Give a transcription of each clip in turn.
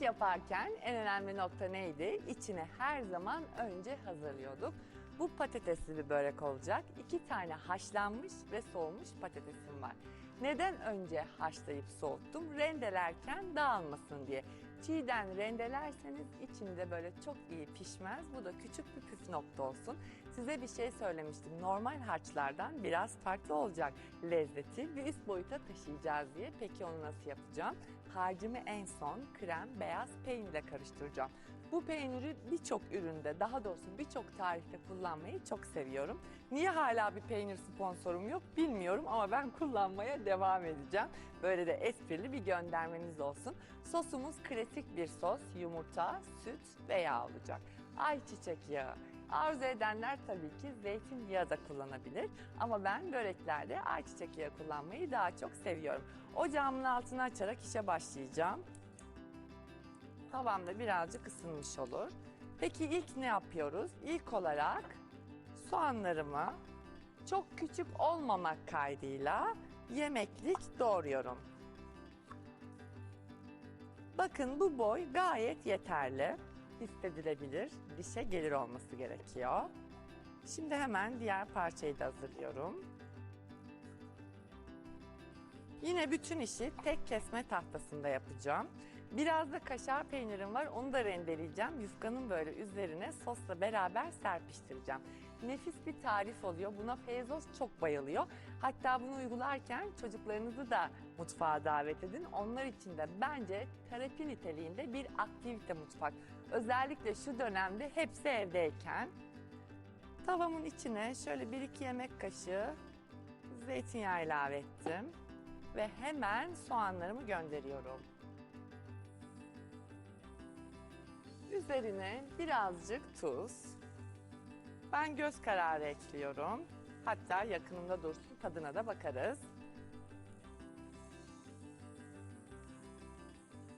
Yaparken en önemli nokta neydi? İçine her zaman önce hazırlıyorduk. Bu patatesli bir börek olacak. İki tane haşlanmış ve soğumuş patatesim var. Neden önce haşlayıp soğuttum? Rendelerken dağılmasın diye. Çiğden rendelerseniz içinde böyle çok iyi pişmez. Bu da küçük bir püf nokta olsun. Size bir şey söylemiştim. Normal harçlardan biraz farklı olacak lezzeti bir üst boyuta taşıyacağız diye. Peki onu nasıl yapacağım? Harcımı en son krem, beyaz peynirle karıştıracağım. Bu peyniri birçok üründe, daha doğrusu birçok tarifte kullanmayı çok seviyorum. Niye hala bir peynir sponsorum yok bilmiyorum ama ben kullanmaya devam edeceğim. Böyle de esprili bir göndermeniz olsun. Sosumuz klasik bir sos, yumurta, süt ve yağ olacak. Ayçiçek yağı. Arzu edenler tabii ki zeytinyağı da kullanabilir. Ama ben böreklerde ayçiçek yağı kullanmayı daha çok seviyorum. Ocağımın altını açarak işe başlayacağım. Tavam da birazcık ısınmış olur. Peki ilk ne yapıyoruz? İlk olarak soğanlarımı çok küçük olmamak kaydıyla yemeklik doğruyorum. Bakın bu boy gayet yeterli. Hissedilebilir, dişe gelir olması gerekiyor. Şimdi hemen diğer parçayı da hazırlıyorum. Yine bütün işi tek kesme tahtasında yapacağım. Biraz da kaşar peynirim var, onu da rendeleyeceğim. Yufkanın böyle üzerine sosla beraber serpiştireceğim. Nefis bir tarif oluyor. Buna Feyzoz çok bayılıyor. Hatta bunu uygularken çocuklarınızı da mutfağa davet edin. Onlar için de bence terapi niteliğinde bir aktivite mutfak. Özellikle şu dönemde hepsi evdeyken. Tavamın içine şöyle 1-2 yemek kaşığı zeytinyağı ilave ettim. Ve hemen soğanlarımı gönderiyorum. Üzerine birazcık tuz. Ben göz kararı ekliyorum. Hatta yakınımda dursun tadına da bakarız.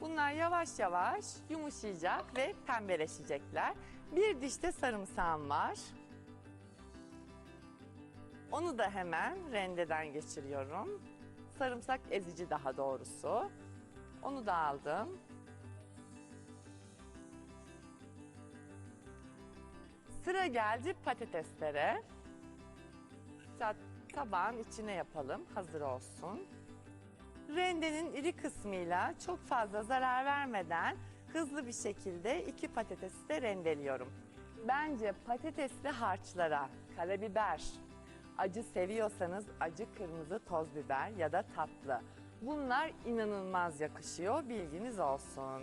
Bunlar yavaş yavaş yumuşayacak ve pembeleşecekler. Bir diş de sarımsağım var. Onu da hemen rendeden geçiriyorum. Sarımsak ezici daha doğrusu. Onu da aldım. Sıra geldi patateslere. Tabağın içine yapalım, hazır olsun. Rendenin iri kısmıyla çok fazla zarar vermeden hızlı bir şekilde iki patatesi de rendeliyorum. Bence patatesli harçlara karabiber, acı seviyorsanız acı kırmızı toz biber ya da tatlı. Bunlar inanılmaz yakışıyor, bilginiz olsun.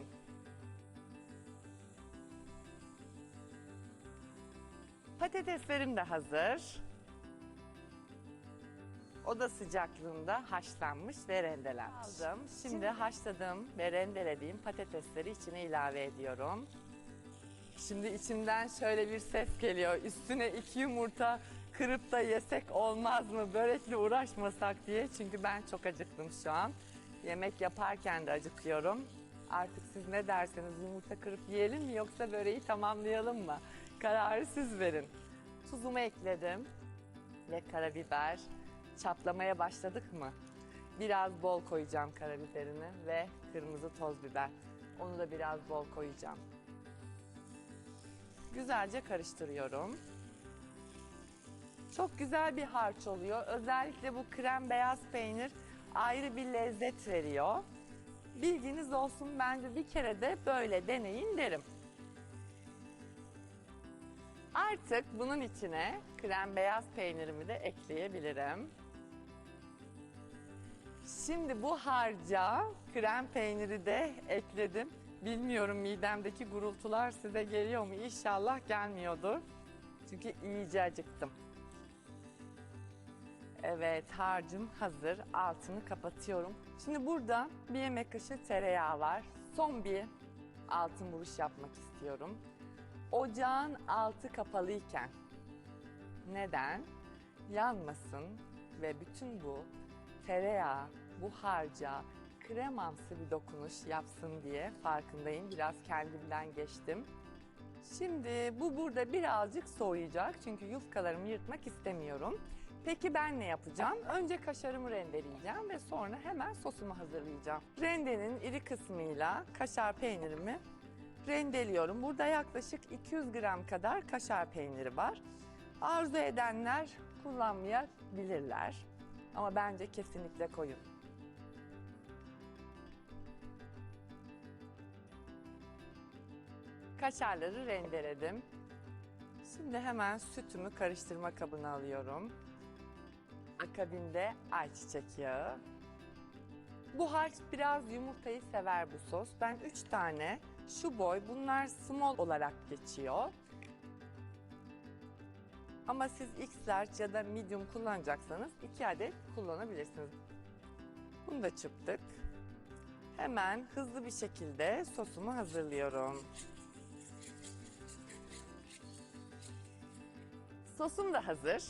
Patateslerim de hazır. Oda sıcaklığında haşlanmış ve rendelenmiş. Aldım. Şimdi, haşladığım ve rendelediğim patatesleri içine ilave ediyorum. Şimdi içimden şöyle bir ses geliyor. Üstüne iki yumurta kırıp da yesek olmaz mı? Börekle uğraşmasak diye. Çünkü ben çok acıktım şu an. Yemek yaparken de acıkıyorum. Artık siz ne derseniz yumurta kırıp yiyelim mi yoksa böreği tamamlayalım mı? Kararı siz verin. Tuzumu ekledim ve karabiber. Çatlamaya başladık mı? Biraz bol koyacağım karabiberini ve kırmızı toz biber. Onu da biraz bol koyacağım. Güzelce karıştırıyorum. Çok güzel bir harç oluyor. Özellikle bu krem beyaz peynir ayrı bir lezzet veriyor. Bilginiz olsun bence bir kere de böyle deneyin derim. Artık bunun içine krem beyaz peynirimi de ekleyebilirim. Şimdi bu harca krem peyniri de ekledim. Bilmiyorum midemdeki gurultular size geliyor mu? İnşallah gelmiyordur. Çünkü iyice acıktım. Evet harcım hazır. Altını kapatıyorum. Şimdi burada bir yemek kaşığı tereyağı var. Son bir altın vuruş yapmak istiyorum. Ocağın altı kapalıyken neden? Yanmasın ve bütün bu tereyağı, bu harca kremamsı bir dokunuş yapsın diye farkındayım. Biraz kendimden geçtim. Şimdi bu burada birazcık soğuyacak çünkü yufkalarımı yırtmak istemiyorum. Peki ben ne yapacağım? Önce kaşarımı rendeleyeceğim ve sonra hemen sosumu hazırlayacağım. Rendenin iri kısmıyla kaşar peynirimi rendeliyorum. Burada yaklaşık 200 gram kadar kaşar peyniri var. Arzu edenler kullanmayabilirler. Ama bence kesinlikle koyun. Kaşarları rendeledim. Şimdi hemen sütümü karıştırma kabına alıyorum. Akabinde ayçiçek yağı. Bu harç biraz yumurtayı sever bu sos. Ben 3 tane şu boy bunlar small olarak geçiyor. Ama siz X large ya da medium kullanacaksanız 2 adet kullanabilirsiniz. Bunu da çıptık. Hemen hızlı bir şekilde sosumu hazırlıyorum. Sosum da hazır.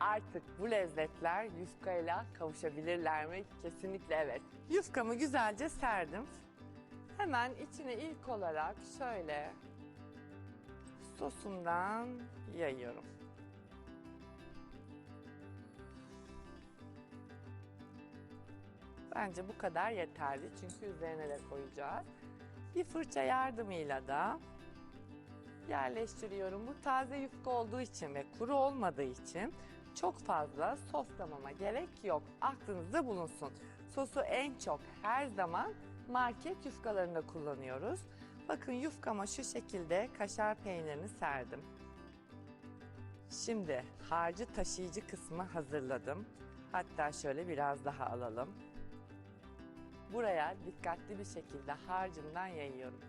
Artık bu lezzetler yufkayla kavuşabilirler mi? Kesinlikle evet. Yufkamı güzelce serdim. Hemen içine ilk olarak şöyle sosumdan yayıyorum. Bence bu kadar yeterli çünkü üzerine de koyacağız. Bir fırça yardımıyla da yerleştiriyorum. Bu taze yufka olduğu için ve kuru olmadığı için çok fazla soslamama gerek yok. Aklınızda bulunsun. Sosu en çok her zaman market yufkalarında kullanıyoruz. Bakın yufkama şu şekilde kaşar peynirini serdim. Şimdi harcı taşıyıcı kısmı hazırladım. Hatta şöyle biraz daha alalım. Buraya dikkatli bir şekilde harcımdan yayıyorum.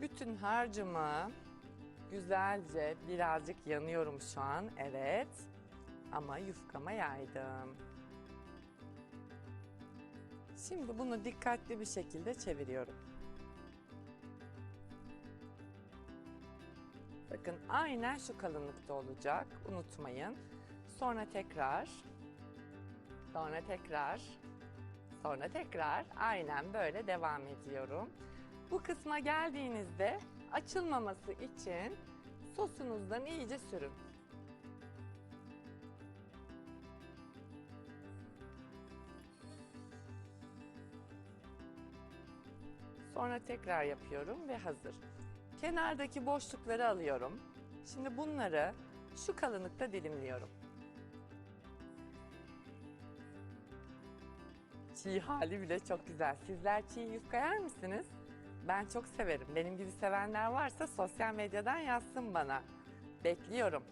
Bütün harcımı güzelce birazcık yanıyorum şu an. Evet. Ama yufkama yaydım. Şimdi bunu dikkatli bir şekilde çeviriyorum. Bakın aynen şu kalınlıkta olacak. Unutmayın. Sonra tekrar. Sonra tekrar. Sonra tekrar. Aynen böyle devam ediyorum. Bu kısma geldiğinizde açılmaması için sosunuzdan iyice sürün. Sonra tekrar yapıyorum ve hazır. Kenardaki boşlukları alıyorum. Şimdi bunları şu kalınlıkta dilimliyorum. Çiğ hali bile çok güzel. Sizler çiğ yufka yer misiniz? Ben çok severim. Benim gibi sevenler varsa sosyal medyadan yazsın bana. Bekliyorum.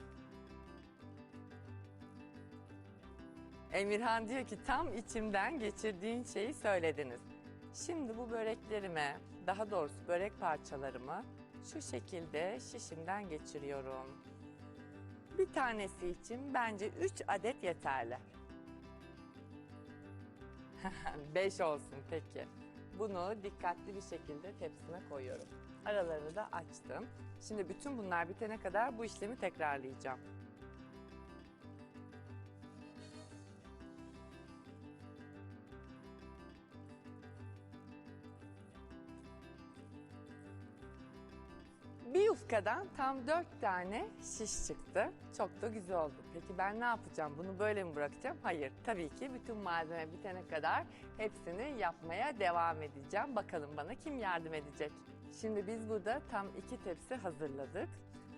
Emirhan diyor ki tam içimden geçirdiğin şeyi söylediniz. Şimdi bu böreklerime, daha doğrusu börek parçalarımı şu şekilde şişimden geçiriyorum. Bir tanesi için bence 3 adet yeterli. 5 olsun peki. Bunu dikkatli bir şekilde tepsime koyuyorum. Aralarını da açtım. Şimdi bütün bunlar bitene kadar bu işlemi tekrarlayacağım. Bir yufkadan tam dört tane şiş çıktı. Çok da güzel oldu. Peki ben ne yapacağım? Bunu böyle mi bırakacağım? Hayır. Tabii ki bütün malzeme bitene kadar hepsini yapmaya devam edeceğim. Bakalım bana kim yardım edecek? Şimdi biz burada tam iki tepsi hazırladık.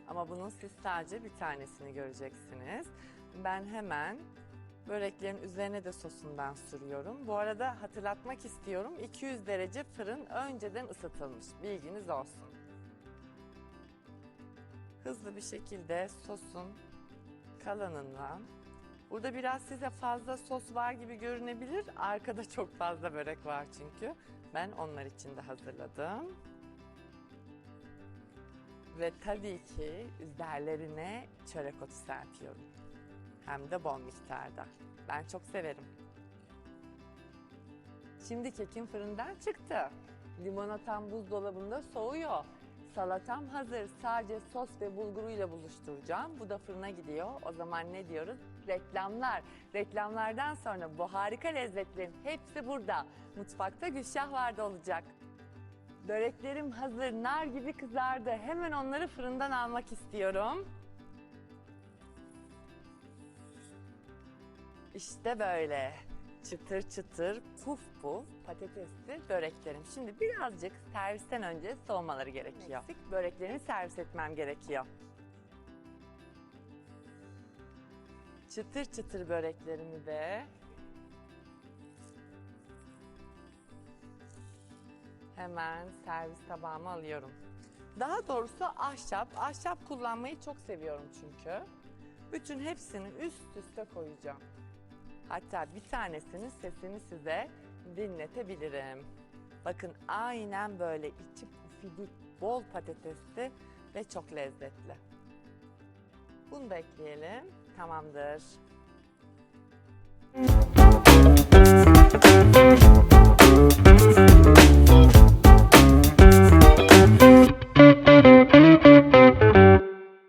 Ama bunun siz sadece bir tanesini göreceksiniz. Ben hemen böreklerin üzerine de sosundan sürüyorum. Bu arada hatırlatmak istiyorum. 200 derece fırın önceden ısıtılmış. Bilginiz olsun hızlı bir şekilde sosun kalanından Burada biraz size fazla sos var gibi görünebilir. Arkada çok fazla börek var çünkü. Ben onlar için de hazırladım. Ve tabii ki üzerlerine çörek otu serpiyorum. Hem de bol miktarda. Ben çok severim. Şimdi kekim fırından çıktı. Limonatam buzdolabında soğuyor. Salatam hazır. Sadece sos ve bulguruyla buluşturacağım. Bu da fırına gidiyor. O zaman ne diyoruz? Reklamlar. Reklamlardan sonra bu harika lezzetlerin hepsi burada. Mutfakta Gülşah vardı olacak. Böreklerim hazır, nar gibi kızardı. Hemen onları fırından almak istiyorum. İşte böyle çıtır çıtır puf puf patatesli böreklerim. Şimdi birazcık servisten önce soğumaları gerekiyor. Böreklerini servis etmem gerekiyor. Çıtır çıtır böreklerimi de hemen servis tabağıma alıyorum. Daha doğrusu ahşap. Ahşap kullanmayı çok seviyorum çünkü. Bütün hepsini üst üste koyacağım. Hatta bir tanesinin sesini size dinletebilirim. Bakın aynen böyle içi pufidik, bol patatesli ve çok lezzetli. Bunu da ekleyelim. Tamamdır.